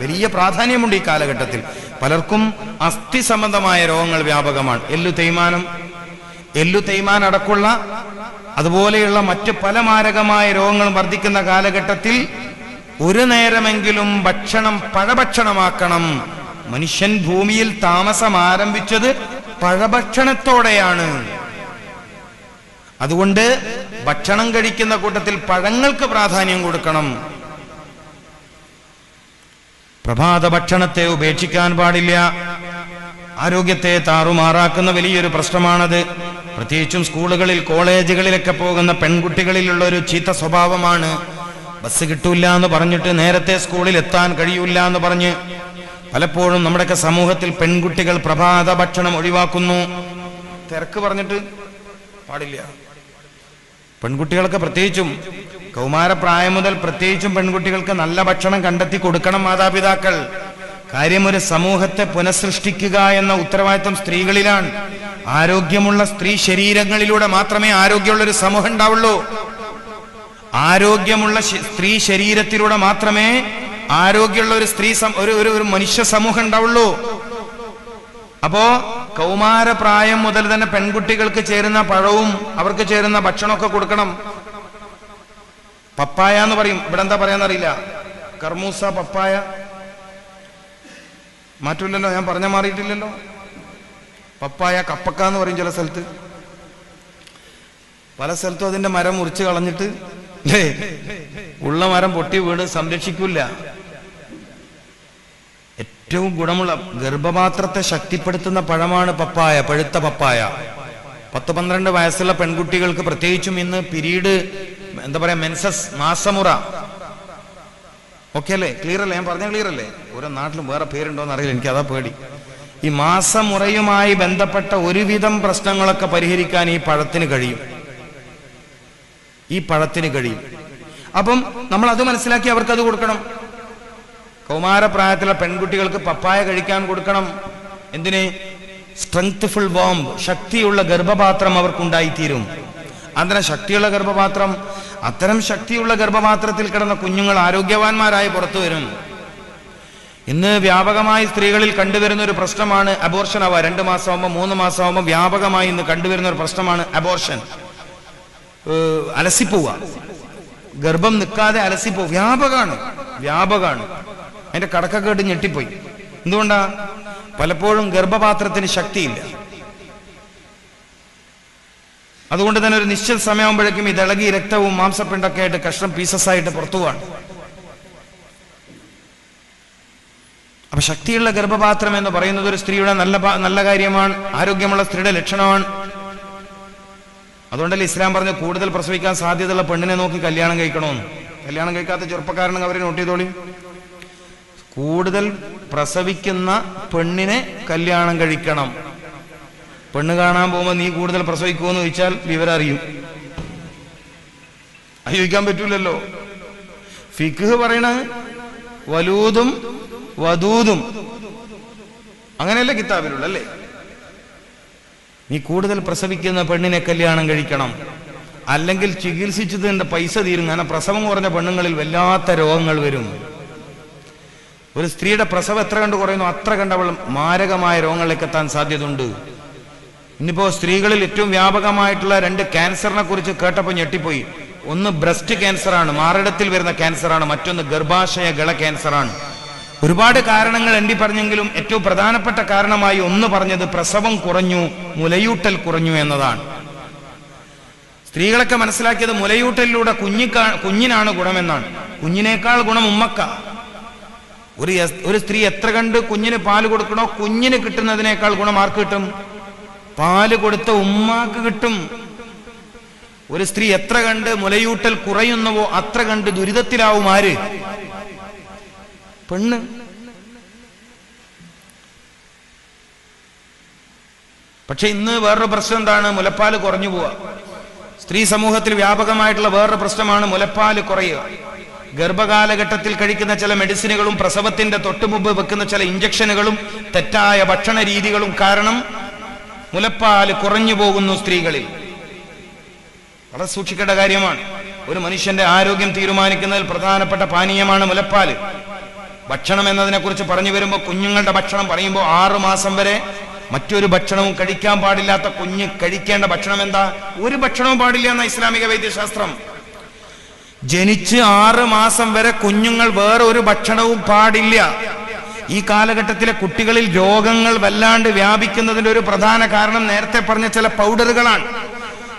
വലിയ പ്രാധാന്യമുണ്ട് ഈ കാലഘട്ടത്തിൽ. പലർക്കും അസ്ഥി സംബന്ധമായ രോഗങ്ങൾ വ്യാപകമാണ്. എല്ലു തേയ്മാനം എല്ലു തേയ്മാൻ അടക്കുള്ള അതുപോലെയുള്ള മറ്റ് പല മാരകമായ രോഗങ്ങളും വർദ്ധിക്കുന്ന കാലഘട്ടത്തിൽ ഒരു നേരമെങ്കിലും ഭക്ഷണം പഴഭക്ഷണമാക്കണം. മനുഷ്യൻ ഭൂമിയിൽ താമസം ആരംഭിച്ചത് പഴഭക്ഷണത്തോടെയാണ്. അതുകൊണ്ട് ഭക്ഷണം കഴിക്കുന്ന കൂട്ടത്തിൽ പഴങ്ങൾക്ക് പ്രാധാന്യം കൊടുക്കണം. പ്രഭാത ഭക്ഷണത്തെ ഉപേക്ഷിക്കാൻ പാടില്ല. ആരോഗ്യത്തെ താറുമാറാക്കുന്ന വലിയൊരു പ്രശ്നമാണത്. പ്രത്യേകിച്ചും സ്കൂളുകളിൽ കോളേജുകളിലൊക്കെ പോകുന്ന പെൺകുട്ടികളിലുള്ള ഒരു ചീത്ത സ്വഭാവമാണ്. ബസ് കിട്ടൂല എന്ന് പറഞ്ഞിട്ട് നേരത്തെ സ്കൂളിൽ എത്താൻ കഴിയൂല എന്ന് പറഞ്ഞ് പലപ്പോഴും നമ്മുടെയൊക്കെ സമൂഹത്തിൽ പെൺകുട്ടികൾ പ്രഭാത ഭക്ഷണം ഒഴിവാക്കുന്നു. തിരക്ക് പറഞ്ഞിട്ട് പാടില്ല. പെൺകുട്ടികളൊക്കെ പ്രത്യേകിച്ചും കൗമാരപ്രായം മുതൽ പ്രത്യേകിച്ചും പെൺകുട്ടികൾക്ക് നല്ല ഭക്ഷണം കണ്ടെത്തി കൊടുക്കണം മാതാപിതാക്കൾ. കാര്യം ഒരു സമൂഹത്തെ പുനഃസൃഷ്ടിക്കുക എന്ന ഉത്തരവാദിത്വം സ്ത്രീകളിലാണ്. ആരോഗ്യമുള്ള സ്ത്രീ ശരീരങ്ങളിലൂടെ മാത്രമേ ആരോഗ്യമുള്ള ഒരു സമൂഹം ഉണ്ടാവുള്ളൂ. ആരോഗ്യമുള്ള സ്ത്രീ ശരീരത്തിലൂടെ മാത്രമേ ആരോഗ്യമുള്ള ഒരു സ്ത്രീ ഒരു ഒരു- മനുഷ്യ സമൂഹം ഉണ്ടാവുള്ളൂ. അപ്പോ കൗമാരപ്രായം മുതൽ തന്നെ പെൺകുട്ടികൾക്ക് ചേരുന്ന പഴവും അവർക്ക് ചേരുന്ന ഭക്ഷണമൊക്കെ കൊടുക്കണം. പപ്പായ എന്ന് പറയും. ഇവിടെ എന്താ പറയാന്നറിയില്ല. കർമൂസ പപ്പായ. മാറ്റൂലല്ലോ ഞാൻ പറഞ്ഞ മാറിയിട്ടില്ലല്ലോ. പപ്പായ കപ്പക്ക എന്ന് പറയും ചില സ്ഥലത്ത്. പല സ്ഥലത്തും അതിന്റെ മരം മുറിച്ച് കളഞ്ഞിട്ട്? ഉള്ള മരം പൊട്ടി വീണ് സംരക്ഷിക്കില്ല. ഏറ്റവും ഗുണമുള്ള ഗർഭപാത്രത്തെ ശക്തിപ്പെടുത്തുന്ന പഴമാണ് പപ്പായ പഴുത്ത പപ്പായ. പത്ത് പന്ത്രണ്ട് വയസ്സുള്ള പെൺകുട്ടികൾക്ക് പ്രത്യേകിച്ചും ഇന്ന് പിരീഡ് എന്താ പറയാ മെൻസസ് മാസമുറ. ഓക്കെ അല്ലേ ക്ലിയർ അല്ലേ? ഞാൻ പറഞ്ഞ ക്ലിയർ അല്ലേ? ഓരോ നാട്ടിലും വേറെ പേരുണ്ടോ എന്ന് അറിയില്ല എനിക്ക് അതാ പേടി. ഈ മാസമുറയുമായി ബന്ധപ്പെട്ട ഒരുവിധം പ്രശ്നങ്ങളൊക്കെ പരിഹരിക്കാൻ ഈ പഴത്തിന് കഴിയും. ഈ പഴത്തിന് കഴിയും. അപ്പം നമ്മൾ അത് മനസ്സിലാക്കി അവർക്ക് അത് കൊടുക്കണം. കൗമാരപ്രായത്തിലെ പെൺകുട്ടികൾക്ക് പപ്പായ കഴിക്കാൻ കൊടുക്കണം. എന്തിന്? സ്ട്രെങ്ത്ഫുൾ ബോംബ് ശക്തിയുള്ള ഗർഭപാത്രം അവർക്കുണ്ടായിത്തീരും. അത്തരം ശക്തിയുള്ള ഗർഭപാത്രം അത്തരം ശക്തിയുള്ള ഗർഭപാത്രത്തിൽ കിടന്ന കുഞ്ഞുങ്ങൾ ആരോഗ്യവാന്മാരായി പുറത്തു വരും. ഇന്ന് വ്യാപകമായി സ്ത്രീകളിൽ കണ്ടുവരുന്ന ഒരു പ്രശ്നമാണ് അബോർഷൻ ആവുക. രണ്ട് മാസമാകുമ്പോൾ മൂന്ന് മാസമാകുമ്പോൾ വ്യാപകമായി ഇന്ന് കണ്ടുവരുന്ന ഒരു പ്രശ്നമാണ് അബോർഷൻ അലസിപ്പോവുക. ഗർഭം നിൽക്കാതെ അലസിപ്പോവും വ്യാപകമാണ് വ്യാപകമാണ് അതിന്റെ കടക്കൊക്കെ ഞെട്ടിപ്പോയി. എന്തുകൊണ്ടാ? പലപ്പോഴും ഗർഭപാത്രത്തിന് ശക്തിയില്ല. അതുകൊണ്ട് തന്നെ ഒരു നിശ്ചിത സമയമാകുമ്പോഴേക്കും ഈ ഇളകി രക്തവും മാംസപ്പിണ്ടൊക്കെ ആയിട്ട് കഷ്ണം പീസസ് ആയിട്ട് പുറത്തു പോവാണ്. അപ്പൊ ശക്തിയുള്ള ഗർഭപാത്രം എന്ന് പറയുന്നത് ഒരു സ്ത്രീയുടെ നല്ല നല്ല കാര്യമാണ് ആരോഗ്യമുള്ള സ്ത്രീയുടെ ലക്ഷണമാണ്. അതുകൊണ്ടല്ലേ ഇസ്ലാം പറഞ്ഞ് കൂടുതൽ പ്രസവിക്കാൻ സാധ്യതയുള്ള പെണ്ണിനെ നോക്കി കല്യാണം കഴിക്കണമെന്ന്. കല്യാണം കഴിക്കാത്ത ചെറുപ്പക്കാരനും അവരെ നോട്ട് ചെയ്തോളി. കൂടുതൽ പ്രസവിക്കുന്ന പെണ്ണിനെ കല്യാണം കഴിക്കണം. പെണ്ണ് കാണാൻ പോകുമ്പോൾ നീ കൂടുതൽ പ്രസവിക്കുമെന്ന് ചോദിച്ചാൽ വിവരം അറിയും ചോദിക്കാൻ പറ്റൂലല്ലോ. ഫിഖ് പറയണ വലൂതും വധൂതും അങ്ങനെയല്ലേ കിതാബിലുള്ള അല്ലേ? നീ കൂടുതൽ പ്രസവിക്കുന്ന പെണ്ണിനെ കല്യാണം കഴിക്കണം. അല്ലെങ്കിൽ ചികിത്സിച്ചതിന്റെ പൈസ തീരും. കാരണം പ്രസവം കുറഞ്ഞ പെണ്ണുങ്ങളിൽ വല്ലാത്ത രോഗങ്ങൾ വരും. ഒരു സ്ത്രീയുടെ പ്രസവം എത്ര കണ്ട് കുറയുന്നു? അത്ര കണ്ട് അവൾ മാരകമായ രോഗങ്ങളിലേക്ക് എത്താൻ സാധ്യതയുണ്ട്. ഇന്നിപ്പോ സ്ത്രീകളിൽ ഏറ്റവും വ്യാപകമായിട്ടുള്ള രണ്ട് ക്യാൻസറിനെ കുറിച്ച് കേട്ടപ്പോൾ ഞെട്ടിപ്പോയി. ഒന്ന് ബ്രസ്റ്റ് ക്യാൻസറാണ് മാറിടത്തിൽ വരുന്ന ക്യാൻസറാണ് മറ്റൊന്ന് ഗർഭാശയ ഗള ക്യാൻസറാണ്. ഒരുപാട് കാരണങ്ങൾ എണ്ണി പറഞ്ഞെങ്കിലും ഏറ്റവും പ്രധാനപ്പെട്ട കാരണമായി ഒന്ന് പറഞ്ഞത് പ്രസവം കുറഞ്ഞു മുലയൂട്ടൽ കുറഞ്ഞു എന്നതാണ്. സ്ത്രീകളൊക്കെ മനസ്സിലാക്കിയത് മുലയൂട്ടലിലൂടെ കുഞ്ഞിക്കാ കുഞ്ഞിനാണ് ഗുണമെന്നാണ്. കുഞ്ഞിനേക്കാൾ ഗുണം ഉമ്മക്ക. ഒരു ഒരു സ്ത്രീ എത്ര കണ്ട് കുഞ്ഞിന് പാൽ കൊടുക്കണോ കുഞ്ഞിന് കിട്ടുന്നതിനേക്കാൾ ഗുണം ആർക്ക് കിട്ടും? പാൽ കൊടുത്ത ഉമ്മാക്ക് കിട്ടും. ഒരു സ്ത്രീ എത്ര കണ്ട് മുലയൂട്ടൽ കുറയുന്നുവോ അത്ര കണ്ട് ദുരിതത്തിലാവും ആര്? പെണ്ണ്. പക്ഷെ ഇന്ന് വേറൊരു പ്രശ്നം എന്താണ്? മുലപ്പാൽ കുറഞ്ഞു പോവുക സ്ത്രീ സമൂഹത്തിൽ വ്യാപകമായിട്ടുള്ള വേറൊരു പ്രശ്നമാണ് മുലപ്പാൽ കുറയുക. ഗർഭകാലഘട്ടത്തിൽ കഴിക്കുന്ന ചില മെഡിസിനുകളും പ്രസവത്തിന്റെ തൊട്ടുമുമ്പ് വെക്കുന്ന ചില ഇഞ്ചക്ഷനുകളും തെറ്റായ ഭക്ഷണ രീതികളും കാരണം മുലപ്പാൽ കുറഞ്ഞു പോകുന്നു സ്ത്രീകളിൽ. വളരെ സൂക്ഷിക്കേണ്ട കാര്യമാണ്. ഒരു മനുഷ്യന്റെ ആരോഗ്യം തീരുമാനിക്കുന്നതിൽ പ്രധാനപ്പെട്ട പാനീയമാണ് മുലപ്പാൽ. ഭക്ഷണം എന്നതിനെ കുറിച്ച് പറഞ്ഞു വരുമ്പോൾ കുഞ്ഞുങ്ങളുടെ ഭക്ഷണം പറയുമ്പോൾ ആറു മാസം വരെ മറ്റൊരു ഭക്ഷണവും കഴിക്കാൻ പാടില്ലാത്ത കുഞ്ഞ് കഴിക്കേണ്ട ഭക്ഷണം എന്താ? ഒരു ഭക്ഷണവും പാടില്ല എന്ന ഇസ്ലാമിക വൈദ്യശാസ്ത്രം. ജനിച്ച് ആറ് മാസം വരെ കുഞ്ഞുങ്ങൾ വേറെ ഒരു ഭക്ഷണവും പാടില്ല. ഈ കാലഘട്ടത്തിലെ കുട്ടികളിൽ രോഗങ്ങൾ വല്ലാണ്ട് വ്യാപിക്കുന്നതിന്റെ ഒരു പ്രധാന കാരണം നേരത്തെ പറഞ്ഞ ചില പൗഡറുകളാണ്.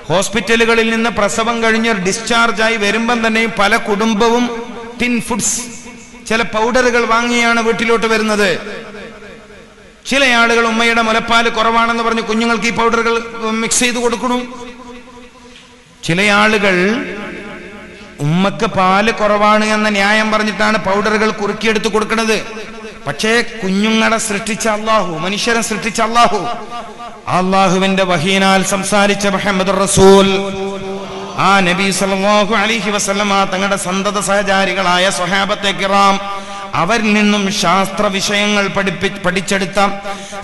ഹോസ്പിറ്റലുകളിൽ നിന്ന് പ്രസവം കഴിഞ്ഞ് ഡിസ്ചാർജായി വരുമ്പം തന്നെയും പല കുടുംബവും ടിൻ ഫുഡ്സ് ചില പൗഡറുകൾ വാങ്ങിയാണ് വീട്ടിലോട്ട് വരുന്നത്. ചില ആളുകൾ ഉമ്മയുടെ മുലപ്പാൽ കുറവാണെന്ന് പറഞ്ഞ് കുഞ്ഞുങ്ങൾക്ക് ഈ പൗഡറുകൾ മിക്സ് ചെയ്ത് കൊടുക്കണു ചില ആളുകൾ ഉമ്മക്ക് പാൽ കുറവാണ് എന്ന ന്യായം പറഞ്ഞിട്ടാണ് പൗഡറുകൾ കുറുക്കിയെടുത്ത് കൊടുക്കുന്നത്. പക്ഷേ കുഞ്ഞുങ്ങളെ സൃഷ്ടിച്ച അള്ളാഹു മനുഷ്യരെ സൃഷ്ടിച്ച അള്ളാഹു അള്ളാഹുവിന്റെ വഹീനാൽ സംസാരിച്ച മുഹമ്മദ് റസൂൽ ആ നബി സല്ലല്ലാഹു അലൈഹി വസല്ലമ തങ്ങളുടെ സന്തത സഹചാരികളായ സ്വഹാബത്തെ കിറാം അവരിൽ നിന്നും ശാസ്ത്ര വിഷയങ്ങൾ പഠിപ്പി പഠിച്ചെടുത്ത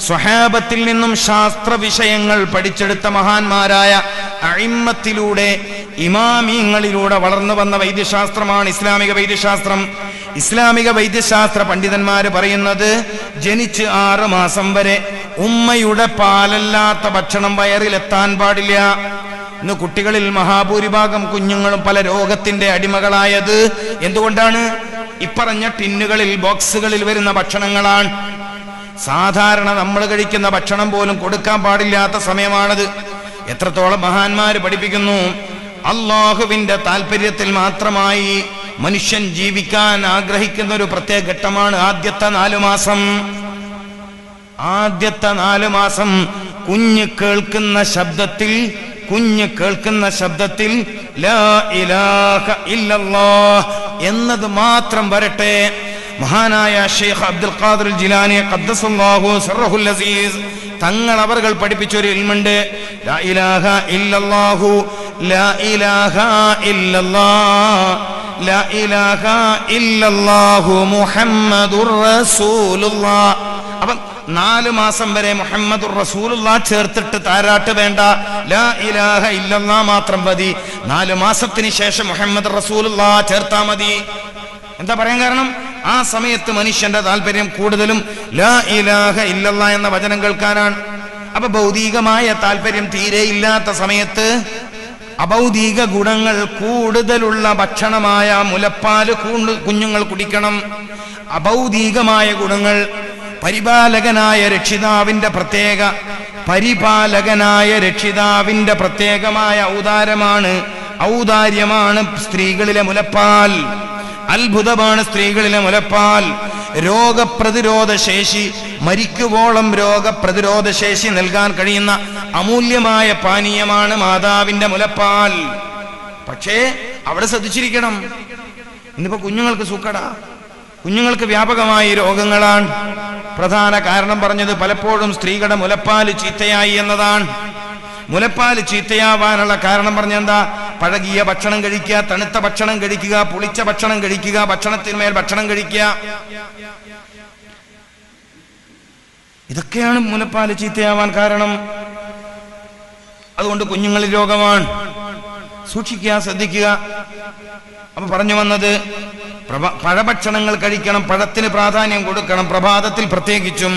സ്വഹാബത്തിൽ നിന്നും ശാസ്ത്ര വിഷയങ്ങൾ പഠിച്ചെടുത്ത മഹാന്മാരായ അഴിമത്തിലൂടെ ഇമാമിയങ്ങളിലൂടെ വളർന്നു വന്ന വൈദ്യശാസ്ത്രമാണ് ഇസ്ലാമിക വൈദ്യശാസ്ത്രം. ഇസ്ലാമിക വൈദ്യശാസ്ത്ര പണ്ഡിതന്മാര് പറയുന്നത് ജനിച്ച് ആറ് മാസം വരെ ഉമ്മയുടെ പാലല്ലാത്ത ഭക്ഷണം വയറിലെത്താൻ പാടില്ല. ഇന്ന് കുട്ടികളിൽ മഹാഭൂരിഭാഗം കുഞ്ഞുങ്ങളും പല രോഗത്തിന്റെ അടിമകളായത് എന്തുകൊണ്ടാണ്? ഇപ്പറഞ്ഞ ടിന്നുകളിൽ ബോക്സുകളിൽ വരുന്ന ഭക്ഷണങ്ങളാണ്. സാധാരണ നമ്മൾ കഴിക്കുന്ന ഭക്ഷണം പോലും കൊടുക്കാൻ പാടില്ലാത്ത സമയമാണത്. എത്രത്തോളം മഹാന്മാര് പഠിപ്പിക്കുന്നു. അള്ളാഹുവിന്റെ താല്പര്യത്തിൽ മാത്രമായി മനുഷ്യൻ ജീവിക്കാൻ ആഗ്രഹിക്കുന്ന ഒരു പ്രത്യേക ഘട്ടമാണ് ആദ്യത്തെ നാലു മാസം. ആദ്യത്തെ നാലു മാസം കുഞ്ഞ് കേൾക്കുന്ന ശബ്ദത്തിൽ കുഞ്ഞ് കേൾക്കുന്ന ശബ്ദത്തിൽ എന്നത് മാത്രം വരട്ടെ. മഹാനായ ഷെയ്ഖ് അബ്ദുൽ ഖാദിർ ജിലാനി ഖദ്ദസുല്ലാഹു സർറഹുൽ അസീസ് തങ്ങൾ അവർകൾ പഠിപ്പിച്ച ഒരു ഇൽമുണ്ട്. ലാ ഇലാഹ ഇല്ലല്ലാഹു ലാ ഇലാഹ ഇല്ലല്ലാഹ്. ലാ ഇലാഹ ഇല്ലല്ലാഹു മുഹമ്മദുർ الله അപ്പം നാല് മാസം വരെ മുഹമ്മദ് റസൂലുള്ള ചേർത്തിട്ട് താരാട്ട് വേണ്ട. ലാ ഇലാഹ ഇല്ലല്ലാ മാത്രം മതി. നാല് മാസത്തിന് ശേഷം മുഹമ്മദ് റസൂലുള്ള ചേർത്താ മതി. എന്താ പറയാൻ കാരണം? ആ സമയത്ത് മനുഷ്യന്റെ താല്പര്യം കൂടുതലും ലാ ഇലാഹ ഇല്ലല്ലാ എന്ന വചനം കേൾക്കാനാണ്. അപ്പൊ ഭൗതികമായ താല്പര്യം തീരെ ഇല്ലാത്ത സമയത്ത് അഭൗതിക ഗുണങ്ങൾ കൂടുതലുള്ള ഭക്ഷണമായ മുലപ്പാൽ കുഞ്ഞുങ്ങൾ കുടിക്കണം. അഭൗതികമായ ഗുണങ്ങൾ പരിപാലകനായ രക്ഷിതാവിന്റെ പ്രത്യേക പരിപാലകനായ രക്ഷിതാവിന്റെ പ്രത്യേകമായ ഔദാരമാണ് ഔദാര്യമാണ് സ്ത്രീകളിലെ മുലപ്പാൽ. അത്ഭുതമാണ് സ്ത്രീകളിലെ മുലപ്പാൽ. രോഗപ്രതിരോധ ശേഷി മരിക്കുവോളം രോഗപ്രതിരോധ ശേഷി നൽകാൻ കഴിയുന്ന അമൂല്യമായ പാനീയമാണ് മാതാവിന്റെ മുലപ്പാൽ. പക്ഷേ അവിടെ ശ്രദ്ധിച്ചിരിക്കണം. ഇന്നിപ്പോ കുഞ്ഞുങ്ങൾക്ക് സൂക്കട. കുഞ്ഞുങ്ങൾക്ക് വ്യാപകമായി രോഗങ്ങളാണ്. പ്രധാന കാരണം പറഞ്ഞത് പലപ്പോഴും സ്ത്രീകളുടെ മുലപ്പാൽ ചീത്തയായി എന്നതാണ്. മുലപ്പാൽ ചീത്തയാവാനുള്ള കാരണം പറഞ്ഞെന്താ പഴകിയ ഭക്ഷണം കഴിക്കുക തണുത്ത ഭക്ഷണം കഴിക്കുക പുളിച്ച ഭക്ഷണം കഴിക്കുക ഭക്ഷണത്തിന്മേൽ ഭക്ഷണം കഴിക്കുക. ഇതൊക്കെയാണ് മുലപ്പാൽ ചീത്തയാവാൻ കാരണം. അതുകൊണ്ട് കുഞ്ഞുങ്ങളിൽ രോഗമാണ്. സൂക്ഷിക്കുക ശ്രദ്ധിക്കുക. അപ്പൊ പറഞ്ഞു വന്നത് പഴഭക്ഷണങ്ങൾ കഴിക്കണം പഴത്തിന് പ്രാധാന്യം കൊടുക്കണം പ്രഭാതത്തിൽ പ്രത്യേകിച്ചും.